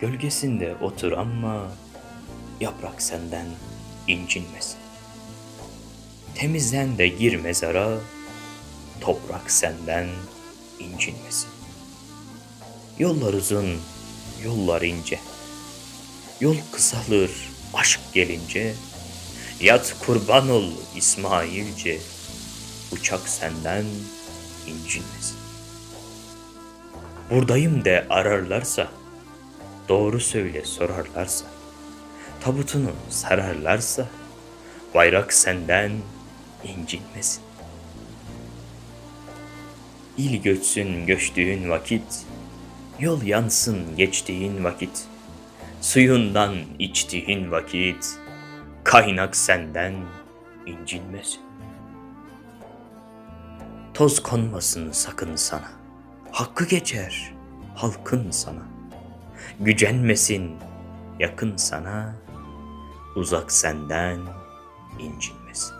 Gölgesinde otur ama yaprak senden incinmesin. Temizlen de gir mezara, toprak senden incinmesin. Yollar uzun, yollar ince. Yol kısalır, aşk gelince. Yat kurban ol İsmailce. Uçak senden incinmesin. Buradayım de ararlarsa, doğru söyle sorarlarsa, tabutunu sararlarsa, bayrak senden incinmesin. İl göçsün göçtüğün vakit, yol yansın geçtiğin vakit, suyundan içtiğin vakit, kaynak senden incinmesin. Toz konmasın sakın sana, hakkı geçer halkın sana. Gücenmesin yakın sana, uzak senden incinmesin.